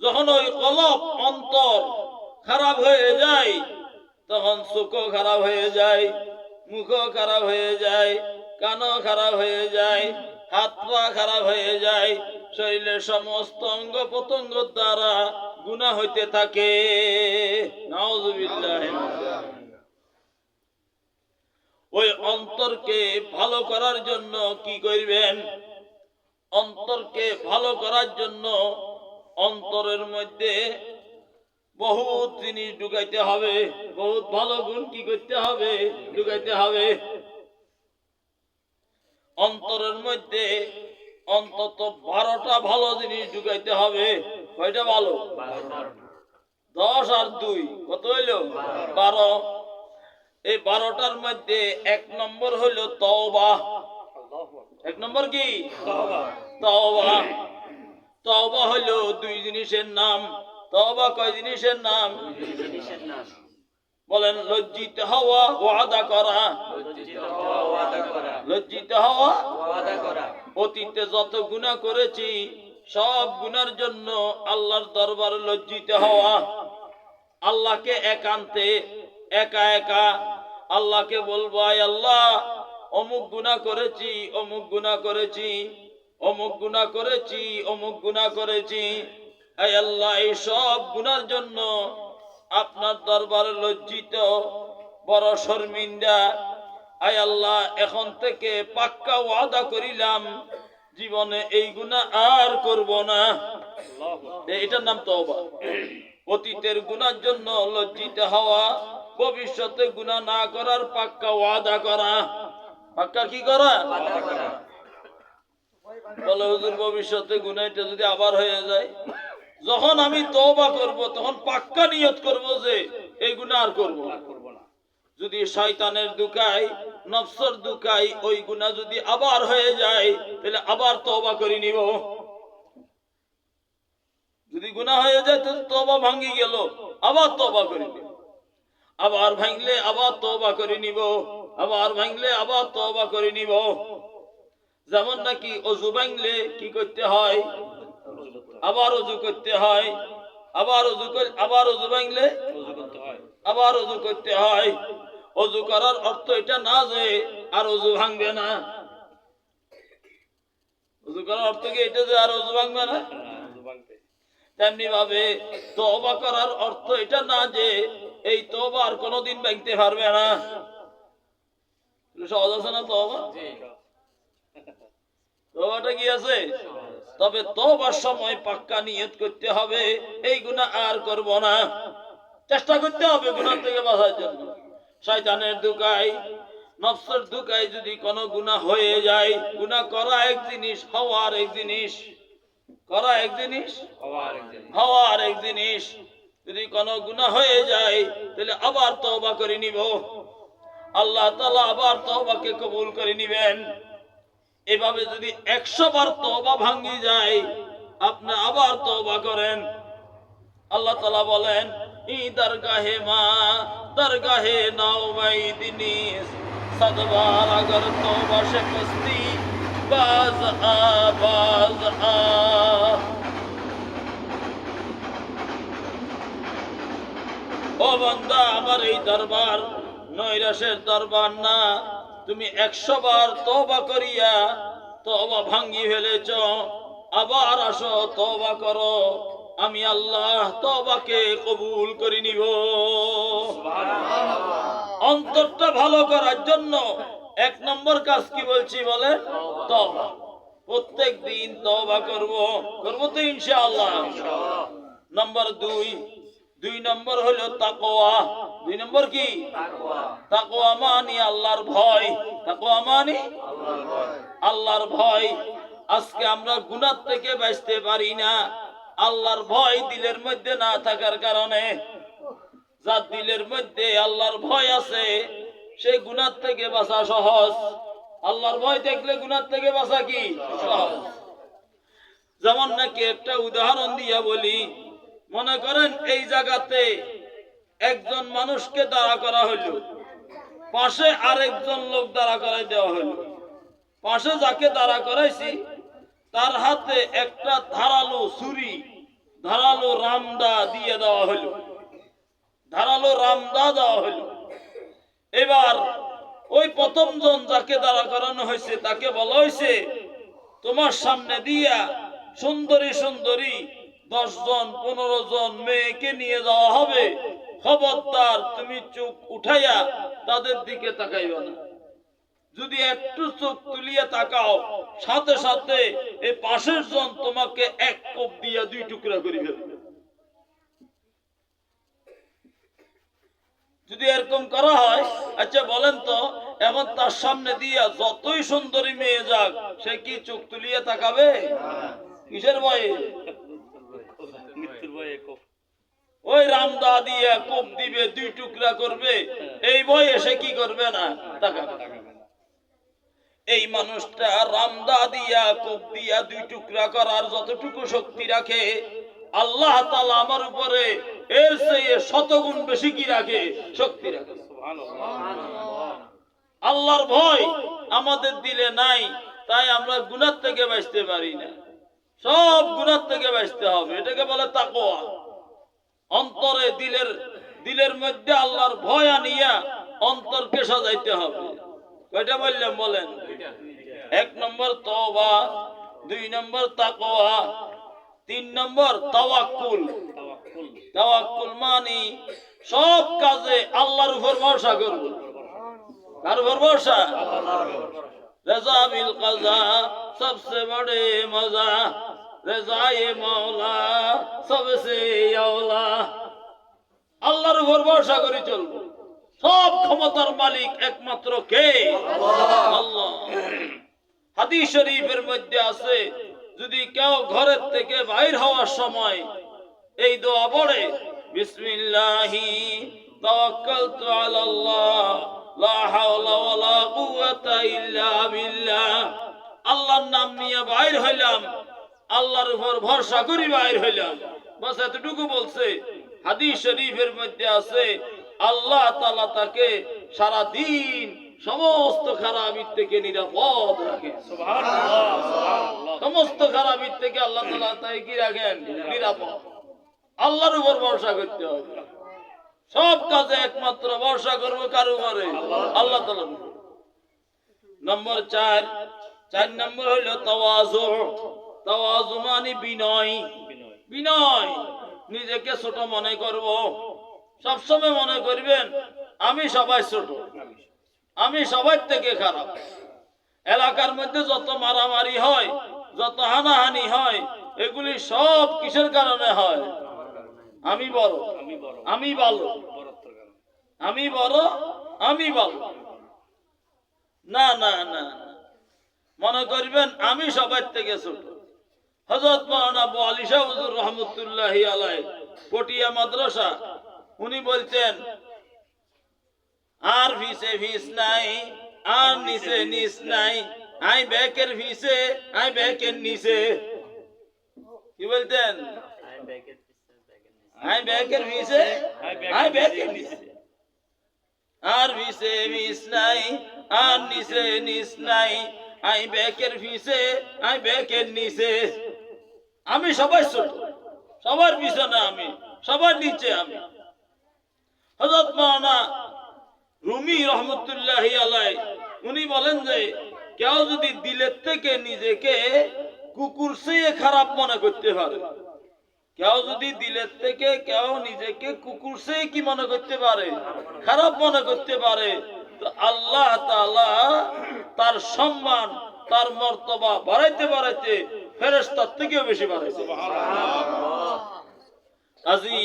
যখন ওই কলব, অন্তর খারাপ হয়ে যায়, তখন চোখও খারাপ হয়ে যায়, মুখও খারাপ হয়ে যায়, কানও খারাপ হয়ে যায়, হাত পা খারাপ হয়ে যায়। শরীরের সমস্ত অঙ্গ প্রত্যঙ্গ দ্বারা গুণা হইতে থাকে। ওই অন্তরকে ভালো করার জন্য কি করবেন? অন্তরকে ভালো করার জন্য অন্তরের মধ্যে বহুত জিনিস ঢুকাইতে হবে, বহুত ভালো গুণ কি করতে হবে, ঢুকাইতে হবে। অন্তরের মধ্যে অন্তত বারোটা ভালো জিনিস ঢুকাইতে হবে। কয়টা ভালো? দশ আর দুই, কত হইল? বারো। এই বারোটার মধ্যে এক নম্বর হইল তওবা। এক নম্বর কি? হইল দুই জিনিসের নাম। তওবা কয় জিনিসের নাম? বলেন, লজ্জিত হওয়া, ওয়াদা করা। লজ্জিত হওয়া, অতীতে যত গুনাহ করেছি, সব গুনার জন্য আল্লাহর দরবারে লজ্জিত হওয়া। আল্লাহকে একান্তে, একা একা আল্লাহকে বলব আল্লাহ অমুক গুনাহ করেছি, অমুক গুণা করেছি, অমুক গুণা করেছি, অমুক গুণা করেছি। আয় আল্লাহ, এই সব গুনার জন্য আপনার দরবারে লজ্জিত, বড় শর্মিন্দা। আয় আল্লাহ, এখন থেকে পাক্কা ওয়াদা করিলাম, জীবনে এই গুনাহ আর করব না। এটার নাম তওবা। অতীতের গুনার জন্য লজ্জিত হওয়া, ভবিষ্যতে গুনাহ না করার পাক্কা ওয়াদা করা। পাক্কা কি করা? বলে, হুজুর, ভবিষ্যতে গুনাহটা যদি আবার হয়ে যায়, যখন আমি তওবা করব, তখন পাক্কা নিয়ত করব যে, এই গুনাহ আর করব যদি শয়তানের দুকাই নফসর দুকাই ওই গুনাহ যদি আবার হয়ে যায়, তাহলে আবার তবা করে নিব। যদি গুনাহ হয়ে যায়, তাহলে তওবা ভাঙ্গি গেল, আবার তওবা করে নিব। আবার ভাঙলে আবার তওবা করে নিব। আবার ভাঙলে আবার তওবা করে নিব। যেমন নাকি অজু ভাঙলে কি করতে হয়? আবার অজু করতে হয়। আবার অজু আবার অজু ভাঙলে আবার অজু করতে হয়। অজু করার অর্থ এটা না যে আর অজু ভাঙবে না। অজু করার অর্থ কি এটা যে আর অজু ভাঙবে না? তেমনি ভাবে তওবা করার অর্থ এটা না যে এই তওবা আর কোনোদিন ভাঙতে পারবে না। সহজ আছে না তওবা? তওবাটা কি আছে? তবে তওবার সময় পাক্কা নিয়ত করতে হবে এই গুনাহ আর করব না। চেষ্টা করতে হবে গুনাহ থেকে বাঁচার জন্য। শয়তানের দুকাই নফসের দুকাই যদি কোনো গুনাহ হয়ে যায় গুনাহ করা এক জিনিস হওয়ার এক জিনিস। করা এক জিনিস হওয়ার এক জিনিস। যদি কোনো গুণা হয়ে যায়, তাহলে আবার তওবা করে নিব। আল্লাহ তালা আবার তওবাকে কবুল করে নিবেন। এভাবে যদি একশো বার তবা ভাঙ্গি যায়, আপনি আবার তওবা করেন। আল্লাহ তালা বলেন, ই দরগাহে মা, দরগাহে নাও মাই দিনিস সদবার আগর তওবা সে বাজ আ বাজ আ। বান্দা আমার এই দরবার নৈরাশের দরবার না। তুমি একশো বার তবা করিয়া তবা ভাঙ্গি ফেলেছ। আবার আসো তবা করো। আমি আল্লাহ তবাকে কবুল করে নিব। অন্তরটা ভালো করার জন্য এক নম্বর কাজ কি বলছি বলে তবা প্রত্যেক দিন তবা করব। করব তো ইনশাআল্লাহ। নম্বর দুই দুই নম্বর হলো তাকোয়া দুই নম্বর কি? তাকোয়া মানি আল্লাহর ভয়। তাকোয়া মানি আল্লাহর ভয়। আজকে আমরা গুনার থেকে বাঁচতে পারি না। আল্লাহর ভয় দিলের মধ্যে না থাকার কারণে যার দিলের মধ্যে আল্লাহর ভয় আছে সেই গুনার থেকে বাঁচা সহজ। আল্লাহর ভয় দেখলে গুনার থেকে বাঁচা কি? সহজ। যেমন নাকি একটা উদাহরণ দিয়া বলি মনে করেন এই জায়গাতে একজন মানুষকে দাঁড়া করা হইল। পাশে আরেকজন লোক দাঁড়া করাই দেওয়া হইল। পাশে যাকে দাঁড়া করাইছি, তার হাতে একটা ধারালো ছুরি, ধারালো রামদা দিয়ে দেওয়া হলো ধারালো রামদা দেওয়া হলো এবার ওই প্রথম জন যাকে দাঁড়া করানো হয়েছে, তাকে বলা হয়েছে, তোমার সামনে দিয়া সুন্দরী সুন্দরী দশ জন পনেরো জন মেয়েকে নিয়ে যাওয়া হবে। খবরদার, তুমি চোখ উঠাইয়া তাদের দিকে তাকাইবে না। যদি একটু চোখ তুলিয়ে তাকাও, সাথে সাথে এই পাশের জন তোমাকে এক কোপ দিয়া দুই টুকরা করে ফেলবে। যদি এরকম করা হয় আচ্ছা বলেন তো এখন তার সামনে দিয়া যতই সুন্দরী মেয়ে যাক, সে কি চোখ তুলিয়ে তাকাবে? কিসের ভয়ে? ওই রামদা দিয়ে কোপ দিবে, দুই টুকরা করবে। এই ভয়ে সে কি করবে না? তাকাবে এই মানুষটা রামদা দিয়া কোপ দিয়া দুই টুকরা করার যতটুকু শক্তি রাখে, আল্লাহ তালা আমার উপরে এর চেয়ে শতগুণ বেশি কি রাখে? শক্তি রাখে। আল্লাহর ভয় আমাদের দিলে নাই, তাই আমরা গুণার থেকে বাঁচতে পারি না। সব গুনার থেকে বাঁচতে হবে। এটাকে বলে তাকোয়া অন্তরে দিলের দিলের মধ্যে আল্লাহর ভয় আনিয়া অন্তরকে সাজাইতে হবে। কয়টা বললাম বলেন। এক নম্বর তবা দুই নম্বর তাকোয়া তিন নম্বর তাওয়াক্কুল। তাওয়াক্কুল মানি সব কাজে আল্লাহর উপর ভরসা করব। কার উপর ভরসা? রেজা বিল কাজা সবচেয়ে বড় মজা। রেজাই মাওলা সবসে আওলা। আল্লাহর উপর ভরসা করে চলবো। সব ক্ষমতার মালিক একমাত্র কে? আল্লাহ। হাদিস শরীফের মধ্যে আছে, যদি কেউ ঘরের থেকে বাইর হওয়ার সময় এই দোয়া পড়ে, বিসমিল্লাহি, তাওয়াক্কালতু আলাল্লাহ, লা হাওলা ওয়ালা কুওয়াতা ইল্লা বিল্লাহ। আল্লাহর নাম নিয়ে বাইর হইলাম আল্লাহর উপর ভরসা করি বাইর হইলাম। বাস এতটুকু বলছে হাদিস শরীফের মধ্যে আছে আল্লাহ তাআলা তাকে সারা দিন সমস্ত খারাপির থেকে নিরাপদ রাখে। সমস্ত খারাপির থেকে আল্লাহ তাআলা তাই কি রাখেন? নিরাপদ। আল্লাহর উপর ভরসা করতে হবে। সব কাজে একমাত্র ভরসা করব কার উপরে? আল্লাহ উপর। নম্বর চার চার নম্বর হইল তাওয়াজু। মানে বিনয়। বিনয়। নিজেকে ছোট মনে করব। সবসময় মনে করবেন, আমি সবাই ছোট। আমি সবার থেকে খারাপ। এলাকার মধ্যে যত মারামারি হয়, যত হানাহানি হয়, এগুলি সব কিসের কারণে হয়? আমি বড়। আমি ভালো। আমি বড়, আমি ভালো। না না না। মনে করবেন, আমি সবার থেকে ছোট। হজরত বলতেন, আর ফিসে ফিস নাই, আর নিচে নিচ নাই, আই ব্যাকের নিচে। কি বলতেন? আই ফিসে আই ব্যাকের নিচে। আর ফিসে ফিস নাই, আর নিচে নিচ নাই আই ব্যাকের ফিসে আই ব্যাকের নিচে। আমি সবাই ছোট, সবার পিছনে আমি, সবার নিচে আমি। হজরত মাওলানা রুমি রহমতুল্লাহ আলাই, উনি বলেন যে, কেউ যদি দিলের থেকে নিজেকে কুকুর চেয়ে খারাপ মনে করতে পারে, কেউ যদি দিলের থেকে কেউ নিজেকে কুকুর চেয়ে কি মনে করতে পারে, খারাপ মনে করতে পারে আল্লাহ তার সম্মান তার মর্তবা বাড়াইতে বাড়াইতে ফেরেস্তার থেকেও বেশি বাড়াইছে। কাজী